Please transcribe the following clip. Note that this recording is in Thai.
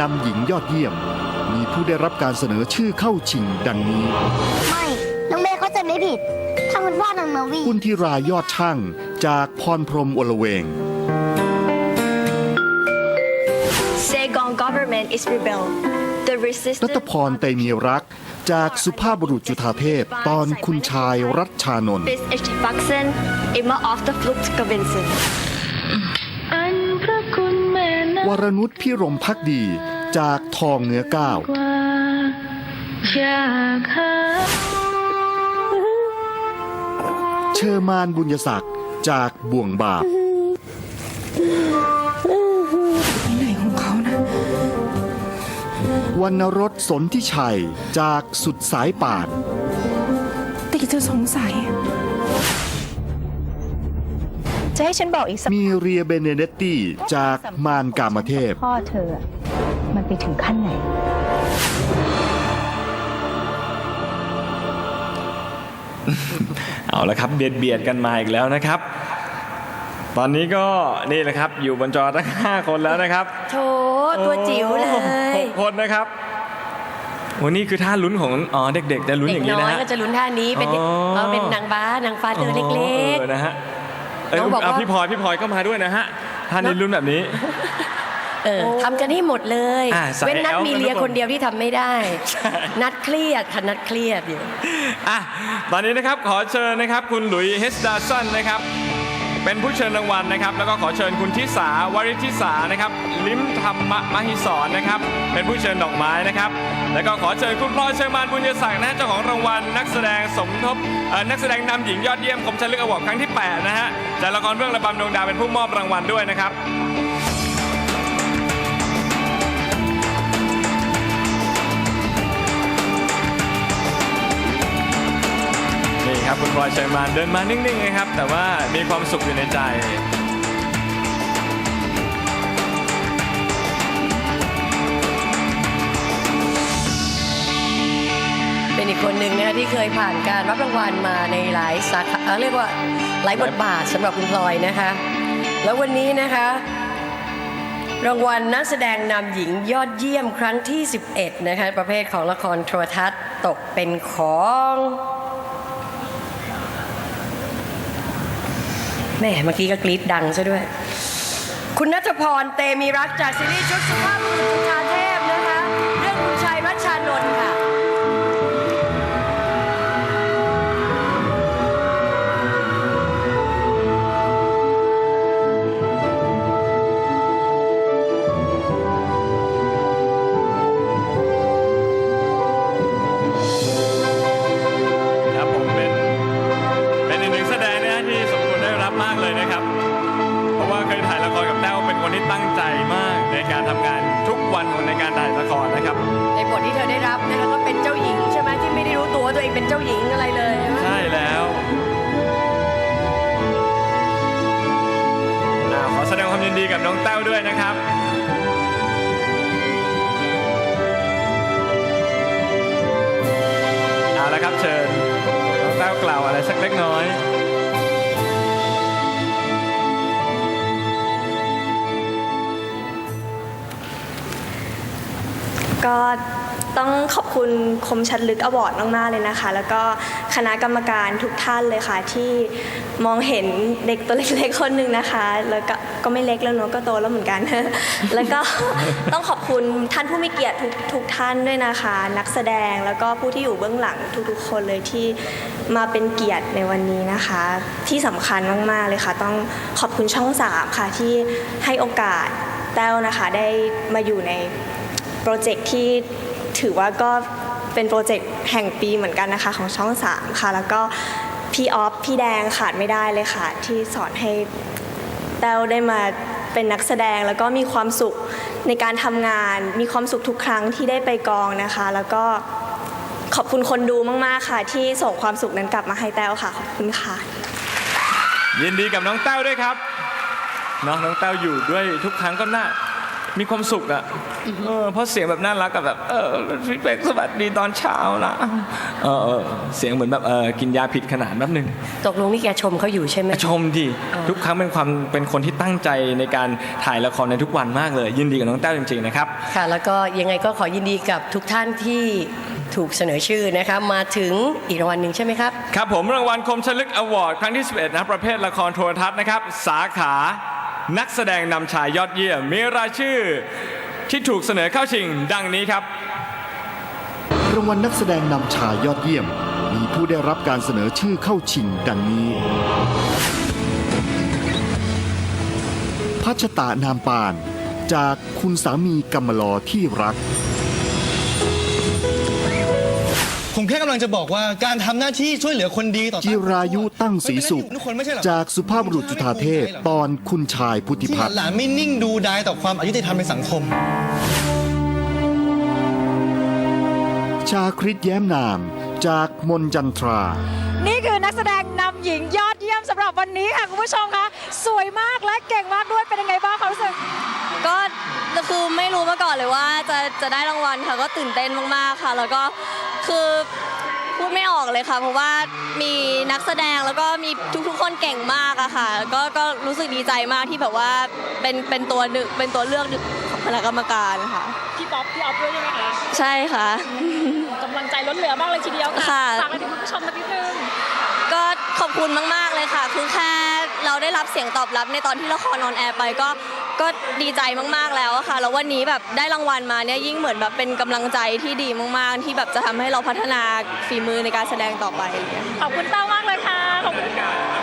นำหญิงยอดเยี่ยม มีผู้ได้รับการเสนอชื่อเข้าชิงดังนี้ ไม่ น้องเมย์เขาใจะไม่ผิดถ้ามันว่าน้องนาวีคุณธิรายอดช่างจากพรพรหมอลเวง Saigon government is rebel. The รั resistance ตพรเตมีรักจากสุภาพบุรุษจุฑาเทพ ตอนคุณชายรัชชานนท์ is Vaxen immer auf der Flucht gewinnen. วรนุชพิรมพักดีจากทองเนื้อก้าวกว่าอยากหาเชอร์มานบุญยศักดิ์จากบ่วงบาปไหนของเขานะวรรณรสสนทิชัยจากสุดสายป่านติจะสงสัย จะให้ฉันบอกอีกสักมีเรียเบเนเดตตี้จากมารกามเทพ พ่อเธอ มันไปถึงขั้นไหน เอาละครับเบียดเบียดกันมาอีกแล้วนะครับ ตอนนี้ก็นี่แหละครับ อยู่บนจอทั้งห้าคนแล้วนะครับโถตัวจิ๋วเลโอ้โหยหกคนนะครับวันนี้คือท่าลุ้นของอ๋อเด็กๆจะลุ้นเด็อกย่างนี้น้อนะยฮะ ก็จะลุ้นท่านี้เป็นอ๋อ เราเป็นนางบ้านางฟ้าตัวเล็กอ๋อเออนะฮะเอ้ย น้องบอกว่าเอาพี่พลอยพี่พลอยก็มาด้วยนะฮะท่านนี้ลุ้นแบบนี้ๆเออทำกันให้หมดเลย อ่าสายเว้นนัดแอลมีเลียกันทุกคนคนเดียวที่ทำไม่ได้นัดเครียดค่ะนัดเครียดอยู่ อะตอนนี้นะครับขอเชิญนะครับ คุณหลุยส์เฮสดาสันนะครับ เป็นผู้เชิญรางวัลนะครับ แล้วก็ขอเชิญคุณทิสาวริทิสานะครับ ลิมธรรมมหิศรนะครับ เป็นผู้เชิญดอกไม้นะครับ แล้วก็ขอเชิญคุณพลอยเชิญมานบุญยศักดิ์นะเจ้าของรางวัล นักแสดงสมทบเอ่อนักแสดงนำหญิงยอดเยี่ยมคมชันลึกอวอร์ดครั้งที่ 8 นะฮะจากละครเรื่องระบำดวงดาวเป็นผู้มอบรางวัลด้วยนะครับ ครับคุณพลอยชิญมานเดินมานิ่งๆนะครับ แต่ว่ามีความสุขอยู่ในใจ เป็นอีกคนหนึ่งนะคะที่เคยผ่านการรับรางวัลมาในหลายสาขาเอ่อเรียกว่าหลายบทบาทสำหรับคุณพลอยนะคะ แล้ววันนี้นะคะ รางวัลนักแสดงนำหญิงยอดเยี่ยมครั้งที่ 11 นะคะ ประเภทของละครโทรทัศน์ตกเป็นของ ม่เมื่อกี้ก็กรี๊ดดังซะด้วย คุณนัทพรเตมีรักจากซีรีส์ชุดสุภาพบุรุษจุฑาเทพนะคะ เรื่องคุณชายมัชชานนท์ค่ะ คนที่ตั้งใจมากในการทำงานทุกวันในการถ่ายละครนะครับ ในบทที่เธอได้รับนะคะก็เป็นเจ้าหญิงใช่ไหมที่ไม่ได้รู้ตัวว่าตัวเองเป็นเจ้าหญิงอะไรเลยใช่ไหมใช่แล้วอ่าขอแสดงความยินดีกับน้องแต้วด้วยนะครับเอาละครับเชิญน้องแต้วกล่าวอะไรสักเล็กน้อย ก็ต้องขอบคุณคมชัดลึกอวอร์ดมาก ๆ เลยนะคะ แล้วก็คณะกรรมการทุกท่านเลยค่ะ ที่มองเห็นเด็กตัวเล็กๆคนหนึ่งนะคะ แล้วก็ก็ไม่เล็กแล้วเนอะก็โตแล้วเหมือนกัน แล้วก็ต้องขอบคุณท่านผู้มีเกียรติทุกทุกท่านด้วยนะคะ นักแสดงแล้วก็ผู้ที่อยู่เบื้องหลังทุกๆ คนเลยที่มาเป็นเกียรติในวันนี้นะคะ ที่สำคัญมากๆเลยค่ะ ต้องขอบคุณช่องสามค่ะที่ให้โอกาสแต้วนะคะได้มาอยู่ใน โปรเจกต์ที่ถือว่าก็เป็นโปรเจกต์แห่งปีเหมือนกันนะคะของช่อง 3 ค่ะ แล้วก็พี่ออฟพี่แดงขาดไม่ได้เลยค่ะ ที่สอนให้แต้วได้มาเป็นนักแสดงแล้วก็มีความสุขในการทำงาน มีความสุขทุกครั้งที่ได้ไปกองนะคะ แล้วก็ขอบคุณคนดูมาก ๆ ค่ะ ที่ส่งความสุขนั้นกลับมาให้แต้วค่ะ ขอบคุณค่ะ ยินดีกับน้องแต้วด้วยครับเนาะน้องแต้วอยู่ด้วยทุกครั้งก็น่า มีความสุขอะเออเพราะเสียงแบบน่ารักกับแบบ เออพี่เป็กสวัสดีตอนเช้านะเออเออเสียงเหมือนแบบเออกินยาผิดขนาดแป๊บหนึงตกลงนี่แกชมเขาอยู่ใช่ไหมชมดิทุกครั้งเป็นความเป็นคนที่ตั้งใจในการถ่ายละครในทุกวันมากเลย ยินดีกับน้องแต้วจริงๆนะครับค่ะแล้วก็ยังไงก็ขอยินดีกับทุกท่านที่ถูกเสนอชื่อนะคะมาถึงอีกรางวัลหนึ่งใช่ไหมครับ ครับผมรางวัลคมชลึกอวอร์ดครั้งที่ 11นะครับประเภทละครโทรทัศน์นะครับ สาขา นักแสดงนำชายยอดเยี่ยมมีรายชื่อที่ถูกเสนอเข้าชิงดังนี้ครับ รางวัลนักแสดงนำชายยอดเยี่ยม มีผู้ได้รับการเสนอชื่อเข้าชิงดังนี้ พัชตานามปาน จากคุณสามีกำมลอที่รัก ผมแค่กำลังจะบอกว่าการทำหน้าที่ช่วยเหลือคนดีต่อจิรายุตั้งศรีสุข ทุกคนไม่ใช่เหรอจากสุภาพบุรุษจุฑาเทพตอนคุณชายพุทธิที่พัฒน์ หลานๆไม่นิ่งดูดายต่อความอายุติธรรมในสังคม ชาคริตแย้มนาม จากมนจันทรา นี่คือนักแสดงนำหญิงยอดเยี่ยมสำหรับวันนี้ค่ะคุณผู้ชมคะสวยมากและเก่งมากด้วยเป็นยังไงบ้างความรู้สึกก็คือไม่รู้มาก่อนเลยว่าจะจะได้รางวัลค่ะก็ตื่นเต้นมากๆค่ะ แล้วก็ คือพูดไม่ออกเลยค่ะ เพราะว่ามีนักแสดงแล้วก็มีทุกๆ คนเก่งมากอะค่ะ ก็ก็รู้สึกดีใจมากที่แบบว่าเป็นเป็นตัวหนึ่งเป็นตัวเลือกหนึ่งของคณะกรรมการค่ะ พี่ป๊อปพี่ออฟด้วยใช่ไหมคะใช่ค่ะ กำลังใจล้นเหลือมากเลยทีเดียวค่ะฝากอะไรถึงคุณผู้ชมสักนิดนึง ก็ขอบคุณมากๆเลยค่ะ คือแค่เราได้รับเสียงตอบรับในตอนที่ละครนอนแอร์ไปก็ ก็ดีใจมากๆแล้วอะค่ะ แล้ววันนี้แบบได้รางวัลมาเนี่ยยิ่งเหมือนแบบเป็นกำลังใจที่ดีมากๆ ที่แบบจะทำให้เราพัฒนาฝีมือในการแสดงต่อไป ขอบคุณเต้ามากเลยค่ะ ขอบคุณค่ะ